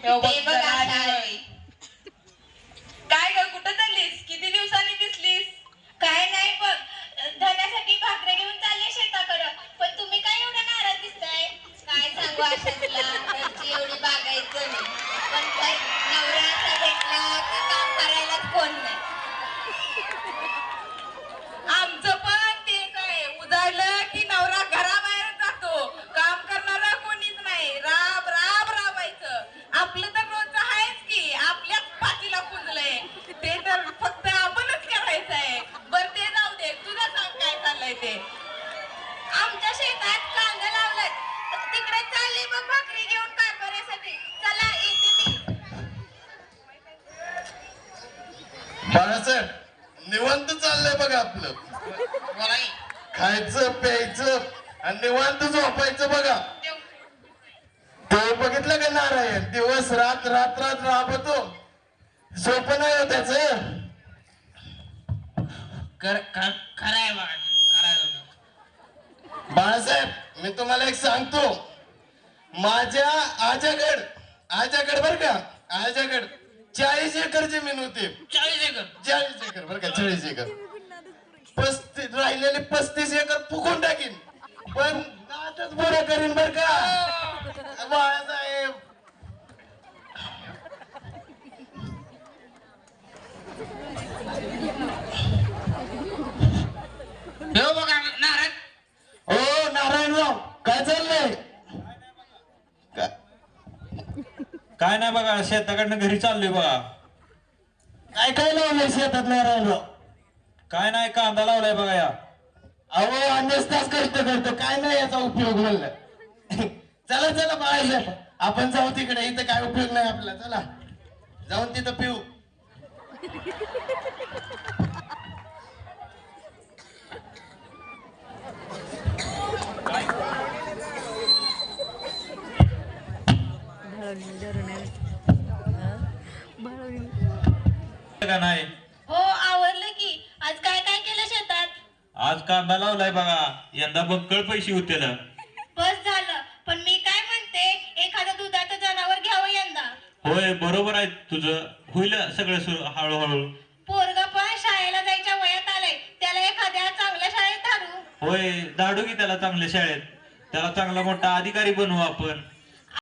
बघ आली. काय ग कुठं चाललीस? किती दिवसांनी दिसलीस? काय नाही बघ. धनासाठी भाकऱ्या घेऊन चालले शेताकडं. पण तुम्ही काय एवढं नाराज दिसताय? काय सांगू आशा तुला घरची एवढी बागायचं नाही पण काय नवरा असा भेटला की काम करायलाच कोण नाही आमचं पण तेच आहे उजाडलं की नवरा घराबाहेर जातो काम करणारा कोणीच नाही राब राब राबायचं आपलं तर रोजचं आहेच की आपल्याच पाठीला पुजलंय ते तर फक्त आपणच करायचं आहे बर ते जाऊ दे तुझं सांग काय चाललंय ते आमच्या शेतात कांदा लावलाय तिकडे चालले बघ भाकरी घेऊन कारभाऱ्यासाठी. चला येते मी. बाळासाहेब निवांत चाललंय बघा आपलं. खायचं प्यायचं आणि निवांत झोपायचं बघा. ते बघितलं का नारायण? दिवस रात रात रात राबतो. झोप नाही हो त्याच. खराय बघा करायचं बाळासाहेब मी तुम्हाला एक सांगतो. माझ्या आजागड आजागड बर का आजागड चाळीस एकर जमीन होती. चाळीस एकर. चाळीस एकर बरं का चाळीस एकर. पस्तीस राहिलेले पस्तीस एकर फुकून टाकीन. पण नातच बरं करीन बर का. बाळासाहेब हो बघा नाराज हो नारायणराव काय चाललंय? काय? नाही बघा शेताकडनं घरी चाललोय बघा. काय काय लावलंय शेतात नारायणराव काय नाही कांदा लावलाय बघा या. अहो अन्यच तास करतो करतो. काय नाही याचा उपयोग म्हणलं. चला चला बाळासाहेब. आपण जाऊ तिकडे. इथं काय उपयोग नाही आपला. चला. जाऊन तिथं पिऊ. नाही? हो आवरलं की. आज काय काय केलं शेतात? आज कांदा लावलाय बघा. यंदा बक्कळ पैसे होते ना. बस झालं. पण मी काय म्हणते एखादं दुधाचं जनावर घ्यावं यंदा. होय बरोबर आहे तुझं. होईल सगळं सुरू हळूहळू. पोरगा पण शाळेला जायच्या वयात आलंय. त्याला एखाद्या चांगल्या शाळेत धाडू. होय धाडू की त्याला चांगल्या शाळेत. त्याला चांगला मोठा अधिकारी बनवू आपण.